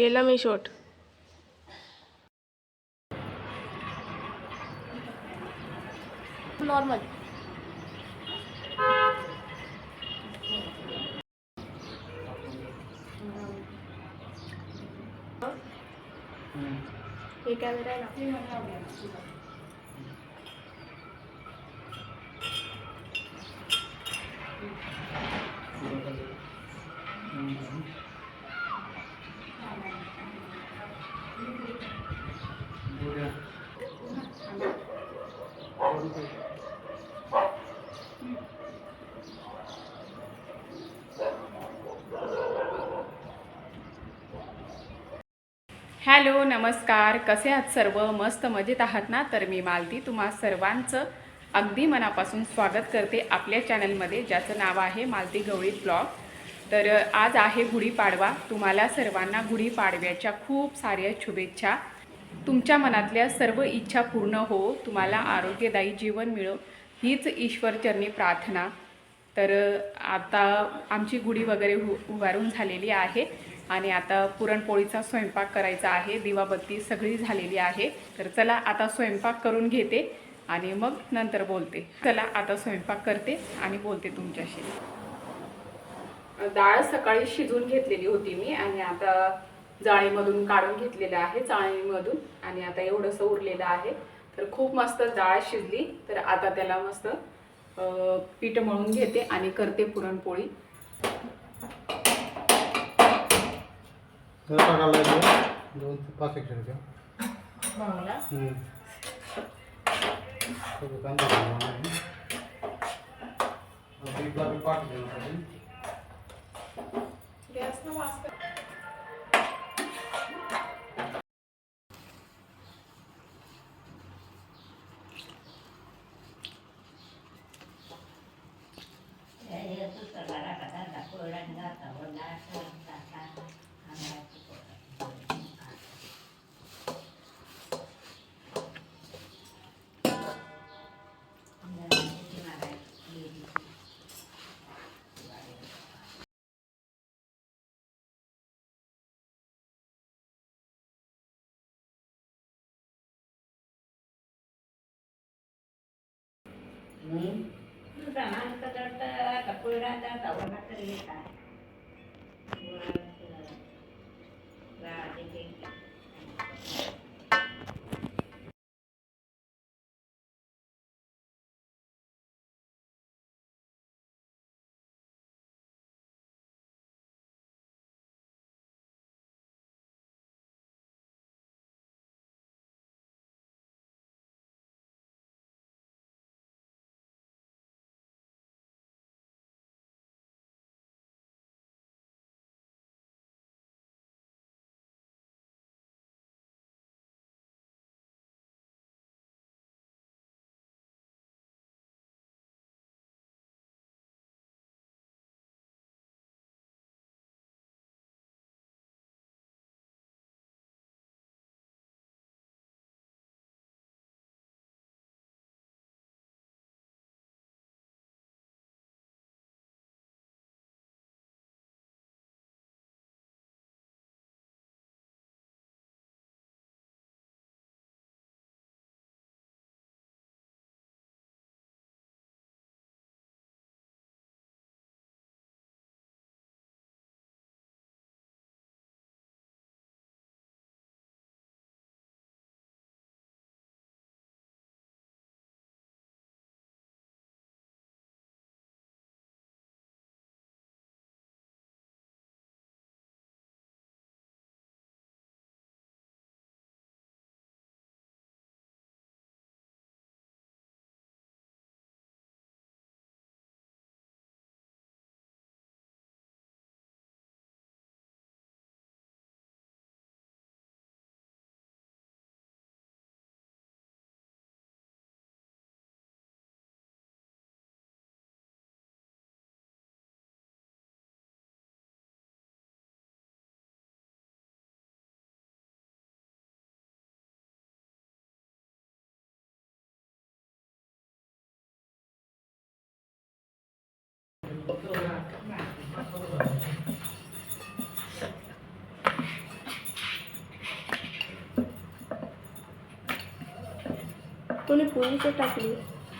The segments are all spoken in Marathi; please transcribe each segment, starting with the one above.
केला मी शॉट. नॉर्मल. हे कॅमेरा आहे ना. हॅलो नमस्कार. कसे आहात सर्व? मस्त मजेत आहात ना? तर मी मालती तुम्हा सर्वांचं अगदी मनापासून स्वागत करते आपल्या चॅनलमध्ये ज्याचं नाव आहे मालती गवळी ब्लॉग. तर आज आहे गुढीपाडवा तुम्हाला सर्वांना गुढीपाडव्याच्या खूप साऱ्या शुभेच्छा. तुमच्या मनातल्या सर्व इच्छा पूर्ण हो तुम्हाला आरोग्यदायी जीवन मिळो हीच ईश्वरचरणी प्रार्थना. तर आता आमची गुढी वगैरे उ उभारून झालेली आहे. आणि आता पुरणपोळीचा स्वयंपाक करायचा आहे. दिवाबत्ती सगळी झालेली आहे. तर चला आता स्वयंपाक करून घेते आणि मग नंतर बोलते. चला आता स्वयंपाक करते आणि बोलते तुमच्याशी. डाळ सकाळी शिजवून घेतलेली होती मी आणि आता जाळीमधून काढून घेतलेलं आहे चाळणीमधून. आणि आता एवढंसं उरलेलं आहे. तर खूप मस्त डाळ शिजली. तर आता त्याला मस्त पीठ मळून घेते आणि करते पुरणपोळी तर टाकायला लागेल. दोन ते पाच एकशे रुपये कांदा पाठ Hmm? Sudah mantap, tetap kepura dan tahu nak. कोणी पुरीच टाकली.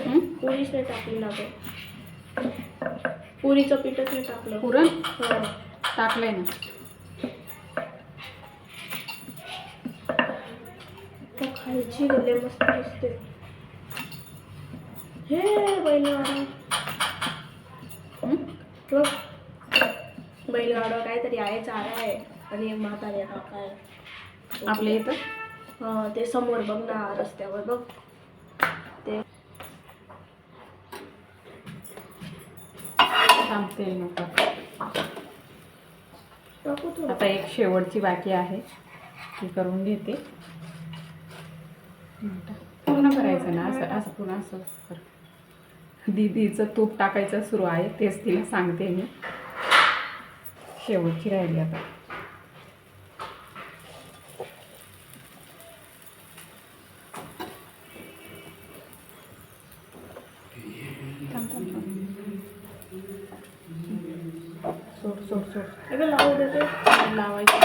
हं? पुरीच नाही टाकली ना गं. पुरीचं पीठच नाही टाकलं. पुरण हो. टाकलंय ना. खायची गेले मस्त दिसते. हे बैलगाडा. हं? बघ. बैलगाडा काहीतरी आहे चारा आहे. आणि म्हातारे काका आहे आपल्या इथं? हा ते समोर बघ ना रस्त्यावर बघ ते थांबते नको आता. एक शेवटची बाकी आहे. ती करून घेते. पूर्ण करायचं ना असं असं पुन्हा असं कर. दीदीचं तूप टाकायचं सुरू आहे तेच तिला सांगते मी. शेवटची राहिली आता थांब, थांब, थांब. सोड सोड सोड अगं लावू देते लावायची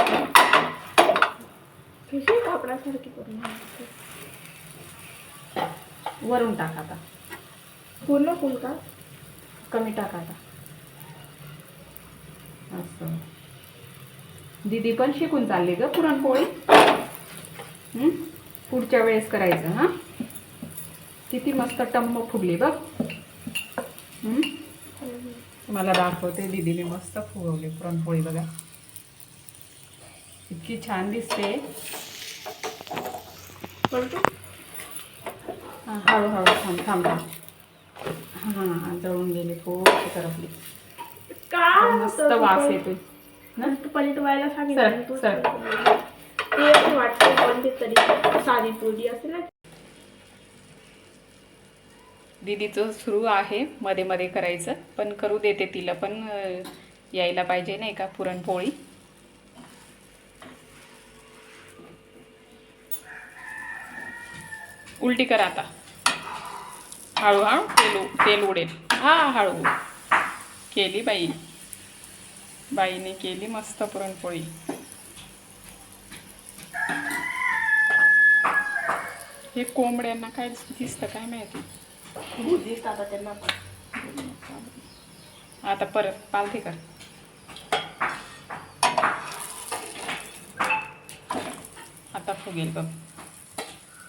कशी कापडासारखी करून घालायची. वरून टाक आता. पूर्ण फुल का? कमी टाक आता. असं. दीदी पण शिकून चालली ग पुरणपोळी? पुढच्या वेळेस करायचं हां? किती मस्त टम्म फुगली बघ? मला दाखवते दीदीने मस्त फुगवली पुरणपोळी बघा. इतकी छान दिसते. हां हळूहळू थांब थांब थांब. हां जळून गेली थोडीशी करपली काय मस्त वास येतोय. ना पण- तू पलटवायला सर, सांगितलं तू. सर. ते असं वाटतं कोणती तरी साधी असते ना. दीदीचं सुरू आहे मध्ये मध्ये करायचं. पण करू देते तिला पण यायला पाहिजे नाही का पुरणपोळी. उलटी कर आता. हळूहळू तेल तेल उडेल. हा हळू. केली बाई. बाईने केली मस्त पुरणपोळी. हे कोंबड्यांना काय दिसतं काय माहिती? आता त्यांना. आता परत पालथी कर. आता फुगेल बघ.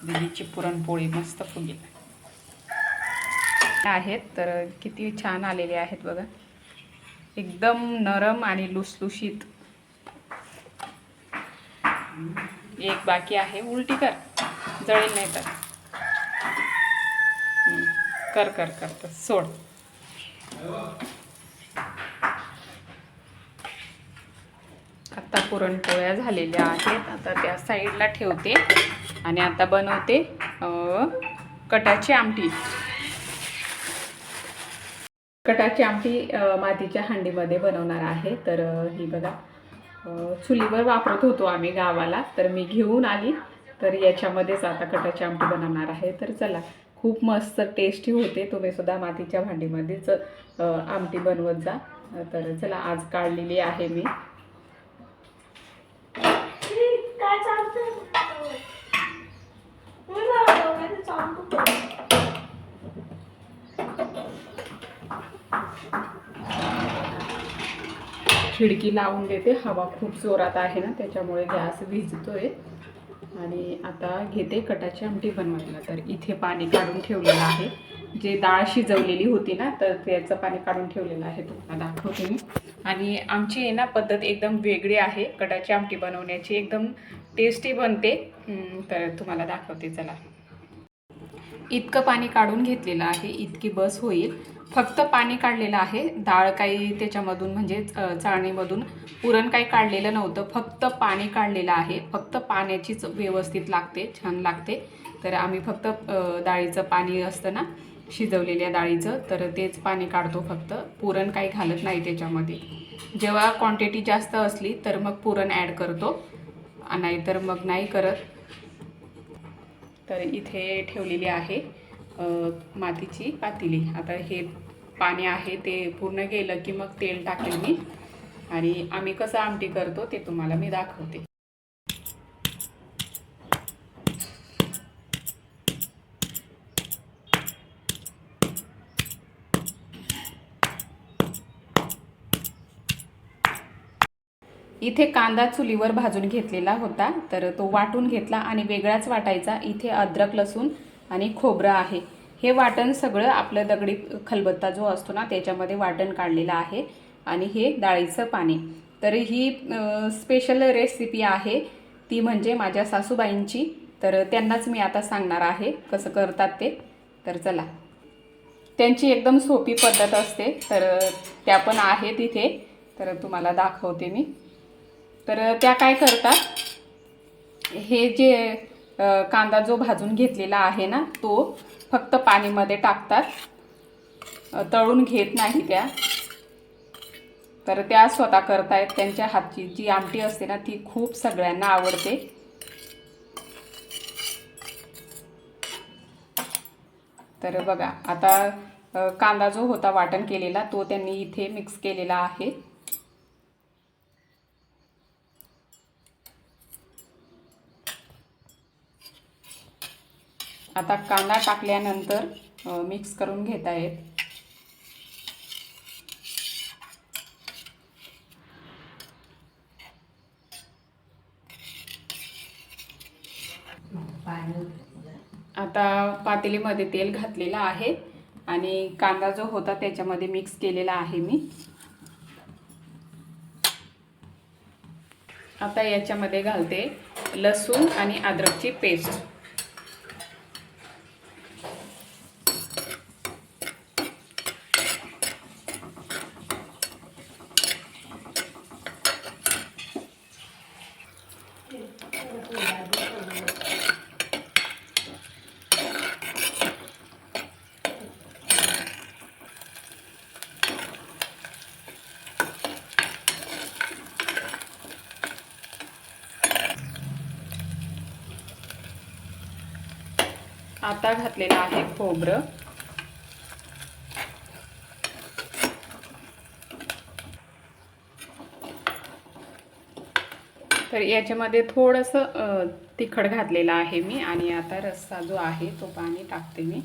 दिदीची पुरणपोळी मस्त फुगेल. आहेत तर किती छान आलेले आहेत बघा. एकदम नरम आणि लुसलुशीत. एक बाकी आहे उलटी कर. जळेल नाही तर. कर कर कर तर सोड. आता पुरणपोळ्या झालेल्या आहेत आता त्या साईडला ठेवते. आणि आता बनवते कटाची आमटी. कटाची आमटी मातीच्या हांडीमध्ये बनवणार आहे. तर ही बघा चुलीवर वापरत होतो आम्ही गावाला तर मी घेऊन आली. तर याच्यामध्येच आता कटाची आमटी बनवणार आहे. तर चला खूप मस्त टेस्टी होते. तुम्ही सुद्धा मातीच्या भांडीमध्येच आमटी बनवत जा. तर चला आज काढलेली आहे मी. खिडकी लावून देते. हवा खूप जोरात आहे ना त्याच्यामुळे गॅस भिजतोय. आणि आता घेते कटाची आमटी बनवायला. तर इथे पाणी काढून ठेवलेलं आहे. जे डाळ शिजवलेली होती ना तर त्याचं पाणी काढून ठेवलेलं आहे. तुम्हाला दाखवते मी. आणि आमची आहे ना पद्धत एकदम वेगळी आहे. कटाची आमटी बनवण्याची एकदम टेस्टी बनते. तर तुम्हाला दाखवते चला. इतकं पाणी काढून घेतलेलं आहे इतकी बस होईल. फक्त पाणी काढलेलं आहे. डाळ काही त्याच्यामधून म्हणजे चाळणीमधून पुरण काही काढलेलं नव्हतं. फक्त पाणी काढलेलं आहे. फक्त पाण्याचीच व्यवस्थित लागते छान लागते. तर आम्ही फक्त डाळीचं पाणी असतं ना शिजवलेल्या डाळीचं तर तेच पाणी काढतो फक्त. पुरण काही घालत नाही त्याच्यामध्ये. जेव्हा क्वांटिटी जास्त असली तर मग पुरण ॲड करतो. नाहीतर मग नाही करत. तर इथे ठेवलेली आहे मातीची पातेली. आता हे पाणी आहे ते पूर्ण गेलं की मग तेल टाकेल मी. आणि आम्ही कसं आमटी करतो ते तुम्हाला मी दाखवते. इथे कांदा चुलीवर भाजून घेतलेला होता तर तो वाटून घेतला आणि वेगळाच वाटायचा. इथे अद्रक लसूण आणि खोबरं आहे. हे वाटण सगळं आपलं दगडी खलबत्ता जो असतो ना त्याच्यामध्ये वाटण काढलेलं आहे आणि हे डाळीचं पाणी तर ही स्पेशल रेसिपी आहे. ती म्हणजे माझ्या सासूबाईंची. तर त्यांनाच मी आता सांगणार आहे कसं करतात ते. तर चला. त्यांची एकदम सोपी पद्धत असते तर त्या पण आहेत इथे. तर तुम्हाला दाखवते मी. तर त्या काय करतात? हे जे कांदा जो भाजून घेतलेला आहे ना तो फक्त पाणीमध्ये टाकतात. तळून घेत नाही त्या. तर त्या स्वतः करतायत. त्यांच्या हातची जी आमटी असते ना ती खूप सगळ्यांना आवडते. तर बघा आता कांदा जो होता वाटण केलेला तो त्यांनी इथे मिक्स केलेला आहे. आता कांदा टाकल्यानंतर मिक्स करून घेत आहेत. आता पातेलीमध्ये तेल घातलेलं आहे आणि कांदा जो होता त्याच्यामध्ये मिक्स केलेला आहे मी. आता याच्यामध्ये घालते लसूण आणि अद्रकची पेस्ट. आता घातलेलं आहे खोबरं. तर याच्यामध्ये थोडंसं तिखट घातलेलं आहे मी आणि आता रस्सा जो आहे तो पाणी टाकते मी.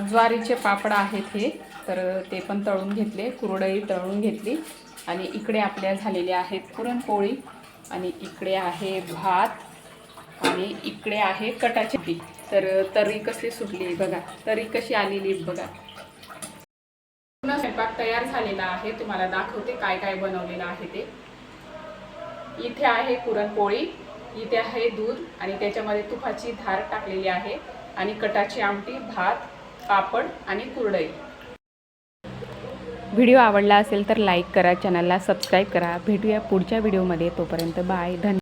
ज्वारीचे पापड आहेत हे तर ते पण तळून घेतले कुरडई तळून घेतली. आणि इकडे आपल्या झालेले आहेत पुरणपोळी आणि इकडे आहे भात आणि इकडे आहे कटाची पीक तर तरी कशी सुटली बघा तरी कशी आलेली बघा. पूर्ण स्वयंपाक तयार झालेला आहे तुम्हाला दाखवते काय काय बनवलेलं आहे ते. इथे आहे पुरणपोळी इथे आहे दूध आणि त्याच्यामध्ये तुपाची धार टाकलेली आहे आणि कटाची आमटी भात पापड आणि कुरडई. व्हिडिओ आवडला असेल तर लाईक करा चॅनलला सबस्क्राईब करा. भेटूया पुढच्या व्हिडिओमध्ये. तोपर्यंत बाय. धन्यवाद.